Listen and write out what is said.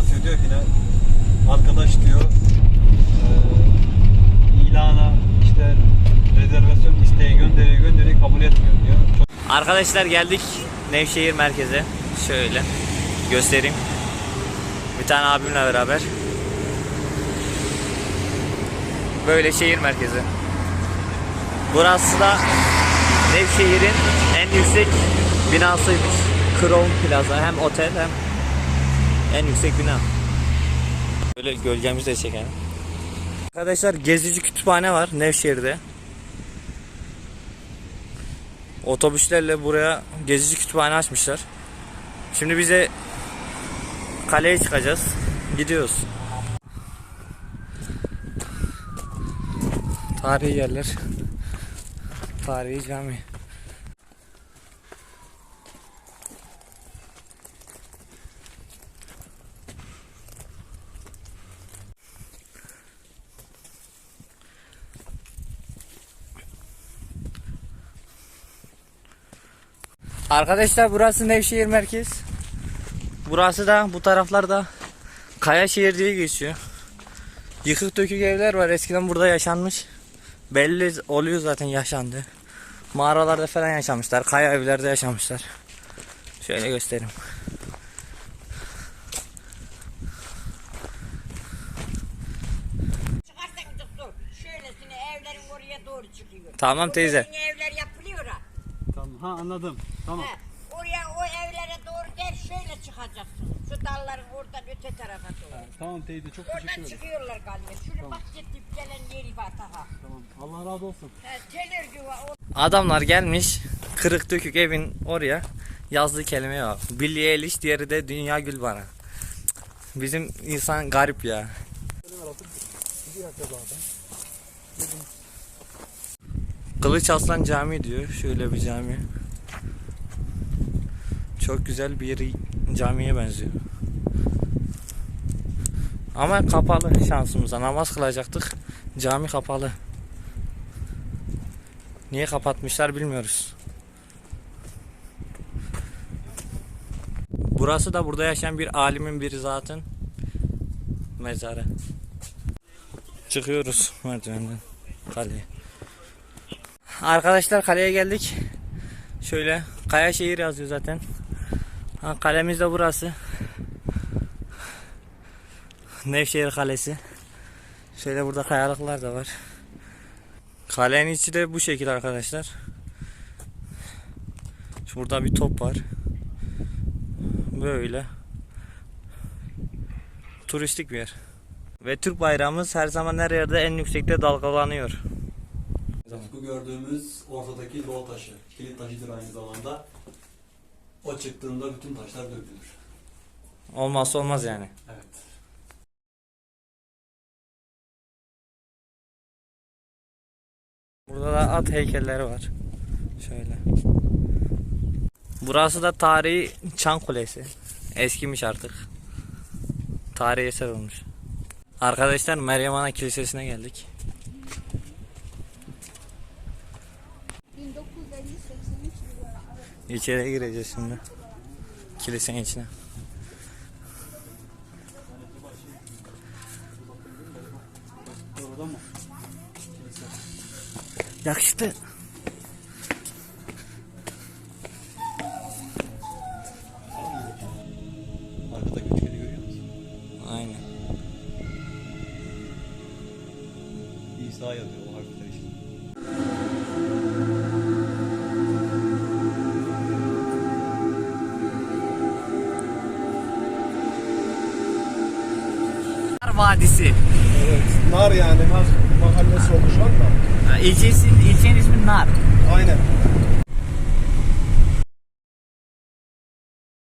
abi diyor ki ne arkadaş diyor eee, ilana işte rezervasyon isteği gönderiyor gönderiyor kabul etmiyor diyor. Çok Arkadaşlar geldik Nevşehir merkeze. Şöyle göstereyim. Bir tane abimle beraber. Böyle şehir merkezi. Burası da Nevşehir'in en yüksek binasıymış. Crown Plaza. Hem otel hem en yüksek bina. Böyle gölgemizi de çekelim. Arkadaşlar gezici kütüphane var Nevşehir'de. Otobüslerle buraya gezici kütüphane açmışlar. Şimdi bize kaleye çıkacağız. Gidiyoruz. Tarihi yerler. Tarihi cami. Arkadaşlar burası Nevşehir merkez. Burası da bu taraflarda Kayaşehir diye geçiyor. Yıkık dökük evler var. Eskiden burada yaşanmış. Belli oluyor zaten yaşandı. Mağaralarda falan yaşamışlar. Kaya evlerde yaşamışlar. Şöyle göstereyim. Çıkarsan tuttu. Şöylesine evlerin oraya doğru çıkıyor. Tamam teyze. Yeni evler yapılıyor ha. Tamam ha anladım. Tamam. He, Oraya o evlere doğru gel şöyle çıkacaksın. Şu dalların oradan öte tarafa doğru. Tamam teyze çok Oradan çıkıyorlar galiba. Şunu bak gidip gelen yeri var daha. Tamam. Allah razı olsun. He, Telir yuva o Adamlar gelmiş kırık dökük evin oraya yazdığı kelime var. Billie Eilish diğeri de Dünya Gül bana. Bizim insan garip ya. Kılıç Aslan Camii diyor. Şöyle bir cami. Çok güzel bir camiye benziyor. Ama kapalı şansımıza. Namaz kılacaktık. Cami kapalı. Niye kapatmışlar bilmiyoruz. Burası da burada yaşayan bir alimin bir zatın mezarı. Çıkıyoruz merdivenden kaleye. Arkadaşlar kaleye geldik. Şöyle Kayaşehir yazıyor zaten. Ha, kalemiz de burası. Nevşehir Kalesi. Şöyle burada kayalıklar da var. Kalenin içi de bu şekil arkadaşlar. Şurada bir top var. Böyle. Turistik bir yer. Ve Türk bayrağımız her zaman her yerde en yüksekte dalgalanıyor. Bu gördüğümüz ortadaki doğu taşı. Kilit taşıdır aynı zamanda. O çıktığında bütün taşlar dökülür. Olmazsa olmaz yani. Evet. Burada da at heykelleri var. Şöyle. Burası da tarihi Çan Kulesi. Eskimiş artık. Tarihi eser olmuş. Arkadaşlar Meryem Ana Kilisesi'ne geldik. İçeriye gireceğiz şimdi. Kilisenin içine. Yakıştı. Görüyor musun? Aynen. İsa yazıyor Vadisi. Evet. Nar yani Nar mahallesi olmuş anda. İlçesin, ilçenin ismi Nar. Aynen.